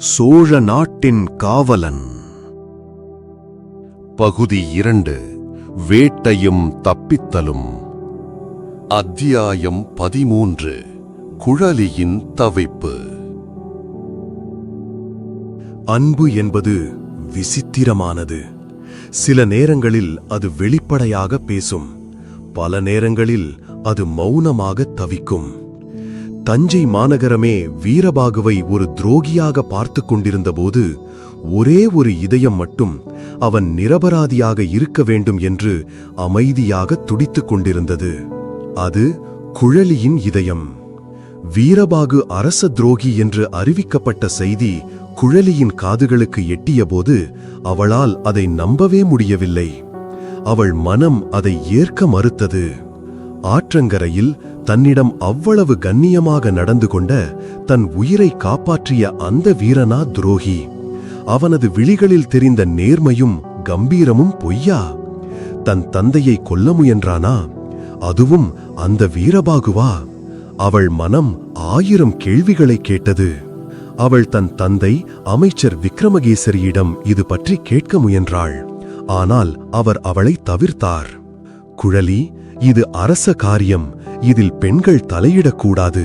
சோழ நாட்டின் காவலன். பகுதி இரண்டு வேட்டையும் தப்பித்தலும். அத்தியாயம் பதிமூன்று குழலியின் தவிப்பு. அன்பு என்பது விசித்திரமானது. சில நேரங்களில் அது வெளிப்படையாக பேசும். பல நேரங்களில் அது மௌனமாக தவிக்கும். தஞ்சை மாநகரமே வீரபாகுவை ஒரு துரோகியாக பார்த்து கொண்டிருந்தபோது ஒரே ஒரு இதயம் மட்டும் அவன் நிரபராதியாக இருக்க வேண்டும் என்று அமைதியாக துடித்துக் கொண்டிருந்தது. அது குழலியின் இதயம். வீரபாகு அரச துரோகி என்று அறிவிக்கப்பட்ட செய்தி குழலியின் காதுகளுக்கு எட்டியபோது அவளால் அதை நம்பவே முடியவில்லை. அவள் மனம் அதை ஏற்க மறுத்தது. ஆற்றங்கரையில் தன்னிடம் அவ்வளவு கண்ணியமாக நடந்து கொண்ட தன் உயிரை காப்பாற்றிய அந்த வீரனா துரோகி. அவனது விழிகளில் தெரிந்த நேர்மையும் கம்பீரமும் பொய்யா? தன் தந்தையை கொல்ல முயன்றானா? அதுவும் அந்த வீரபாகுவா? அவள் மனம் ஆயிரம் கேள்விகளை கேட்டது. அவள் தன் தந்தை அமைச்சர் விக்ரமகேசரியிடம் இது பற்றி கேட்க முயன்றாள். ஆனால் அவர் அவளை தவிர்த்தார். குழலி இது அரச காரியம். இதில் பெண்கள் தலையிடக்கூடாது.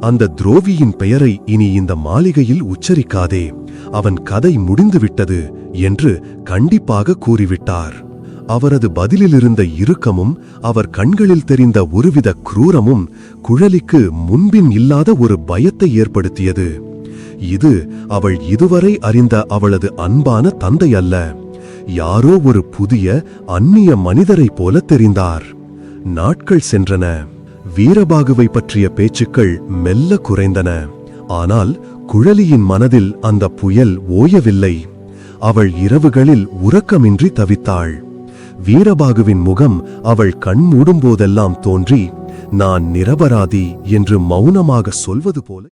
அந்த துரோவியின் பெயரை இனி இந்த மாளிகையில் உச்சரிக்காதே. அவன் கதை முடிந்துவிட்டது என்று கண்டிப்பாக கூறிவிட்டார். அவரது பதிலிலிருந்த இறுக்கமும் அவர் கண்களில் தெரிந்த ஒருவித குரூரமும் குழலிக்கு முன்பின் இல்லாத ஒரு பயத்தை ஏற்படுத்தியது. இது அவள் இதுவரை அறிந்த அவளது அன்பான தந்தை அல்ல யாரோ ஒரு புதிய அந்நிய மனிதரைப் போல தெரிந்தார். நாட்கள் சென்றன. வீரபாகுவை பற்றிய பேச்சுக்கள் மெல்ல குறைந்தன. ஆனால் குழலியின் மனதில் அந்த புயல் ஓயவில்லை. அவள் இரவுகளில் உறக்கமின்றி தவித்தாள். வீரபாகுவின் முகம் அவள் கண் மூடும்போதெல்லாம் தோன்றி நான் நிரபராதி என்று மௌனமாக சொல்வது போல